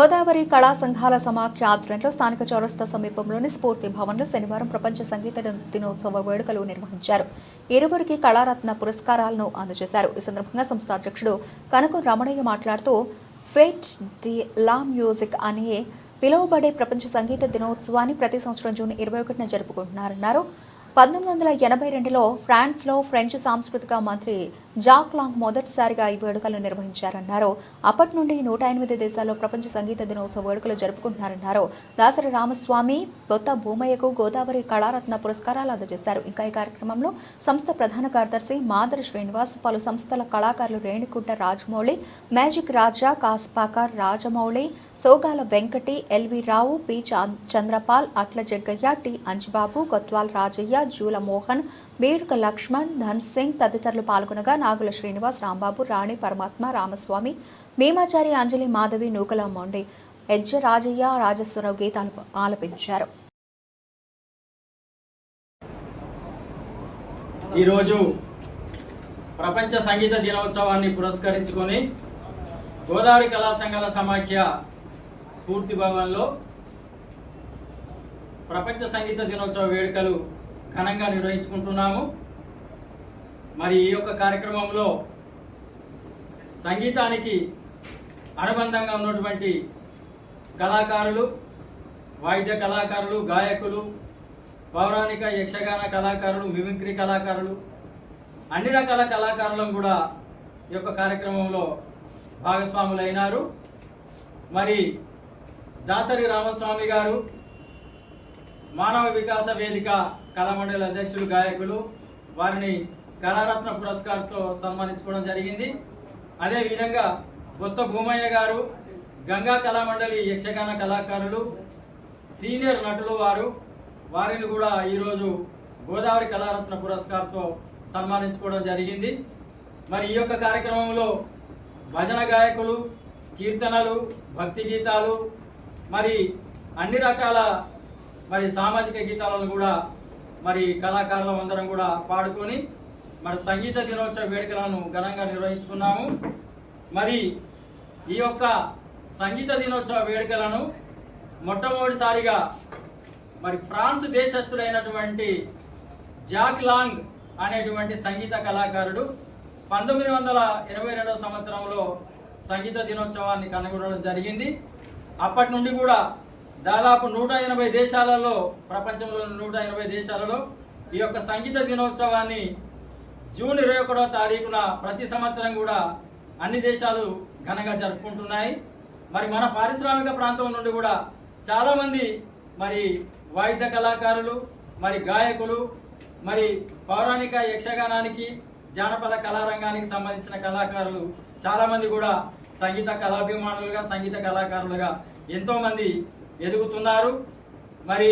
గోదావరి కళా సంఘాల సమాఖ్య ఆధ్వర్యంలో స్థానిక చౌరస్తా సమీపంలోని స్ఫూర్తి భవన్లో శనివారం ప్రపంచ సంగీత దినోత్సవ వేడుకలు నిర్వహించారు. ఇరువురికి కళారత్న పురస్కారాలను అందజేశారు. ఈ సందర్భంగా సంస్థ అధ్యక్షుడు కనకు రమణయ్య మాట్లాడుతూ ఫెట్ ది లా మ్యూజిక్ అనే పిలువబడే ప్రపంచ సంగీత దినోత్సవాన్ని ప్రతి సంవత్సరం జూన్ ఇరవై ఒకటిన జరుపుకుంటున్నారన్నారు. పంతొమ్మిది వందల ఎనభై రెండులో ఫ్రాన్స్లో ఫ్రెంచ్ సాంస్కృతిక మంత్రి జాక్ లాంగ్ మొదటిసారిగా ఈ వేడుకలు నిర్వహించారన్నారు. అప్పటి నుండి నూట ఎనిమిది దేశాల్లో ప్రపంచ సంగీత దినోత్సవ వేడుకలు జరుపుకుంటున్నారన్నారు. దాసరి రామస్వామి కొత్త భూమయ్యకు గోదావరి కళారత్న పురస్కారాలు అందజేశారు. ఇంకా ఈ కార్యక్రమంలో సంస్థ ప్రధాన కార్యదర్శి మాదరి శ్రీనివాస్ పలు సంస్థల కళాకారులు Renigunta Rajamouli magic Raja Kaspakar Rajamouli Sogala Venkati L V Rao P చా- చంద్రపాల్ అట్ల జగ్గయ్య టి అంజిబాబు కొత్వాల్ రాజయ్య జూల మోహన్ బీర్క లక్ష్మణ్ ధన్ సింగ్ తదితరులు పాల్గొనగా నాగుల శ్రీనివాస్ రాంబాబు రాణి పరమాత్మ రామస్వామి భీమాచారి అంజలి మాధవి నూకల మొండి ఎజ్జ రాజయ్య రాజస్వరావు గీతాలు ఆలపించారు. ఈరోజు ప్రపంచ సంగీత దినోత్సవాన్ని పురస్కరించుకొని గోదావరి కళా సంఘాల సమాఖ్య స్ఫూర్తి భవన్లో ప్రపంచ సంగీత దినోత్సవ వేడుకలు ఘనంగా నిర్వహించుకుంటున్నాము. మరి ఈ యొక్క కార్యక్రమంలో సంగీతానికి అనుబంధంగా ఉన్నటువంటి కళాకారులు వాయిద్య కళాకారులు గాయకులు పౌరాణిక యక్షగాన కళాకారులు మిమిక్రీ కళాకారులు అన్ని రకాల కళాకారులను కూడా ఈ యొక్క కార్యక్రమంలో భాగస్వాములైనారు. మరి దాసరి రామస్వామి గారు మానవ వికాస వేదిక కళామండలి అధ్యక్షులు గాయకులు వారిని కళారత్న పురస్కారంతో సన్మానించుకోవడం జరిగింది. అదే విధంగా కొత్త భూమయ్య గారు గంగా కళామండలి యక్షగాన కళాకారులు సీనియర్ నటులు వారు వారిని కూడా ఈరోజు గోదావరి కళారత్న పురస్కారంతో సన్మానించుకోవడం జరిగింది. మరి ఈ యొక్క కార్యక్రమంలో భజన గాయకులు కీర్తనలు భక్తి గీతాలు మరి అన్ని రకాల మరి సామాజిక గీతాలను కూడా మరి కళాకారులం అందరం కూడా పాడుకొని మరి సంగీత దినోత్సవ వేడుకలను ఘనంగా నిర్వహించుకున్నాము. మరి ఈ యొక్క సంగీత దినోత్సవ వేడుకలను మొట్టమొదటిసారిగా మరి ఫ్రాన్స్ దేశస్థుడైనటువంటి జాక్ లాంగ్ అనేటువంటి సంగీత కళాకారుడు పంతొమ్మిది వందల ఎనభై రెండవ సంవత్సరంలో సంగీత దినోత్సవాన్ని కనుగొనడం జరిగింది. అప్పటి నుండి కూడా దాదాపు నూట ఎనభై దేశాలలో ప్రపంచంలోని నూట ఎనభై దేశాలలో ఈ యొక్క సంగీత దినోత్సవాన్ని జూన్ ఇరవై ఒకటో తారీఖున ప్రతి సంవత్సరం కూడా అన్ని దేశాలు ఘనంగా జరుపుకుంటున్నాయి. మరి మన పారిశ్రామిక ప్రాంతం నుండి కూడా చాలామంది మరి వాయిద్య కళాకారులు మరి గాయకులు మరి పౌరాణిక యక్షగానానికి జానపద కళారంగానికి సంబంధించిన కళాకారులు చాలామంది కూడా సంగీత కళాభిమానులుగా సంగీత కళాకారులుగా ఎంతోమంది ఎదుగుతున్నారు. మరి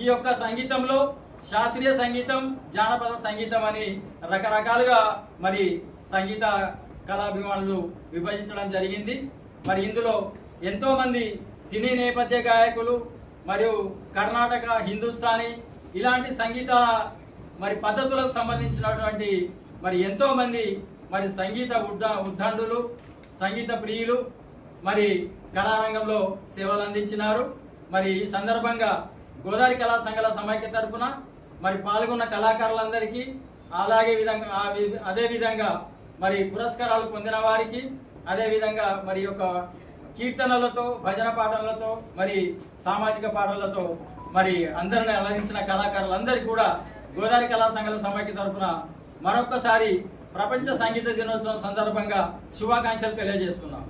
ఈ యొక్క సంగీతంలో శాస్త్రీయ సంగీతం జానపద సంగీతం అని రకరకాలుగా మరి సంగీత కళాభిమానులు విభజించడం జరిగింది. మరి ఇందులో ఎంతోమంది సినీ నేపథ్య గాయకులు మరియు కర్ణాటక హిందుస్థానీ ఇలాంటి సంగీత మరి పద్ధతులకు సంబంధించినటువంటి మరి ఎంతోమంది మరి సంగీత ఉద్ద ఉద్దండులు సంగీత ప్రియులు మరి కళారంగంలో సేవలు అందించినారు. మరి ఈ సందర్భంగా గోదావరి కళా సంఘాల సమైక్య తరపున మరి పాల్గొన్న కళాకారులందరికీ అలాగే విధంగా అదే విధంగా మరి పురస్కారాలు పొందిన వారికి అదే విధంగా మరి యొక్క కీర్తనలతో భజన పాటలతో మరి సామాజిక పాటలతో మరి అందరిని అలరించిన కళాకారులందరికీ కూడా గోదావరి కళా సంఘాల సమైక్య తరపున మరొక్కసారి ప్రపంచ సంగీత దినోత్సవం సందర్భంగా శుభాకాంక్షలు తెలియజేస్తున్నాం.